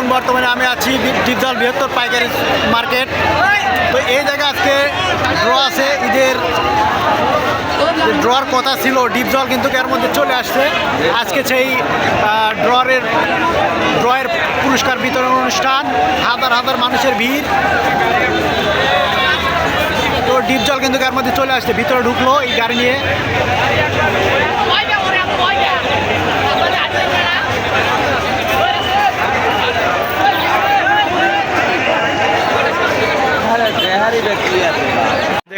এখন বর্তমানে আমি আছি ডিপজল বৃহত্তর পাইকারি মার্কেট। তো এই জায়গায় আজকে ড্র আছে, ঈদের ড্রর কথা ছিল, ডিপজল কিন্তু এর মধ্যে চলে আসছে। আজকে সেই ড্রয়ের ড্রয়ের পুরস্কার বিতরণ অনুষ্ঠান, হাজার হাজার মানুষের ভিড়। তো ডিপজল কিন্তু এর মধ্যে চলে আসছে, ভিতরে ঢুকলো এই গাড়ি নিয়ে।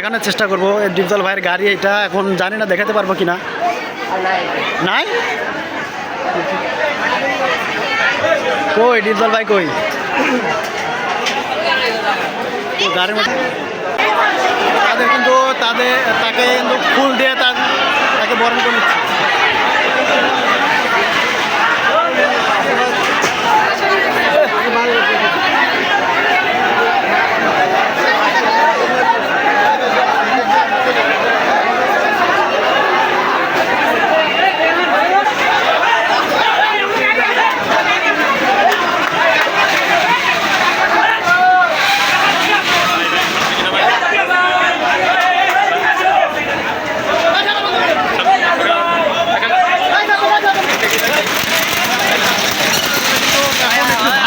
দেখানোর চেষ্টা করব। ডিপজল ভাইয়ের গাড়ি এটা এখন জানি না, দেখাতে পারব কিনা? নাই? কই, ডিপজল ভাই কই? গাড়ির মধ্যে তাদের কিন্তু তাদের তাকে কিন্তু ফুল দিয়ে তাকে বরণ করে নিচ্ছে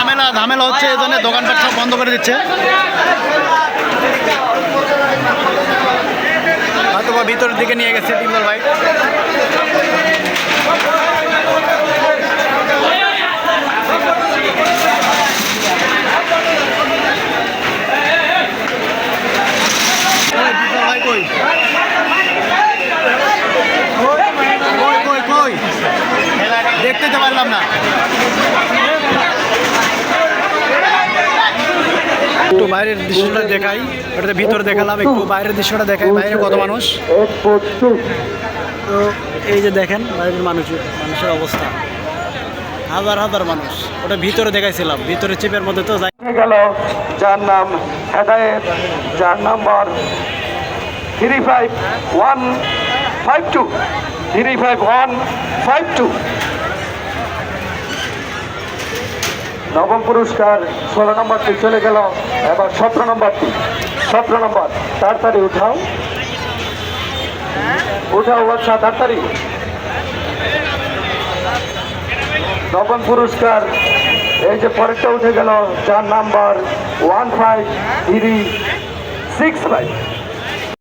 এখন একটু ঝামেলা হচ্ছে এই জন্য দোকানপাট সব বন্ধ করে দিচ্ছে। হয়তো বা ভিতরের দিকে নিয়ে গেছে টিমল ভাই? দেখতে তো পারলাম না। একটু বাইরের দৃশ্যটা দেখাই। ওটাতে ভিতরে দেখালাম, একটু বাইরের দৃশ্যটা দেখাই, বাইরে কত মানুষ? তো এই যে দেখেন, বাইরের মানুষ, মানুষের অবস্থা। হাজার হাজার মানুষ। ওটা ভিতরে দেখাইছিলাম, ভিতরে চিপের মধ্যে তো গেল যার নাম যার number three five one five two three five one five two নবম পুরস্কার, ষোলো নম্বরটি চলে গেল, এবার সতেরো নম্বরটি সতেরো নম্বর, তাড়াতাড়ি উঠাও। উঠাও আচ্ছা তাড়াতাড়ি। নবম পুরস্কার, এই যে পরেরটা উঠে গেল, চার number, one five three six five.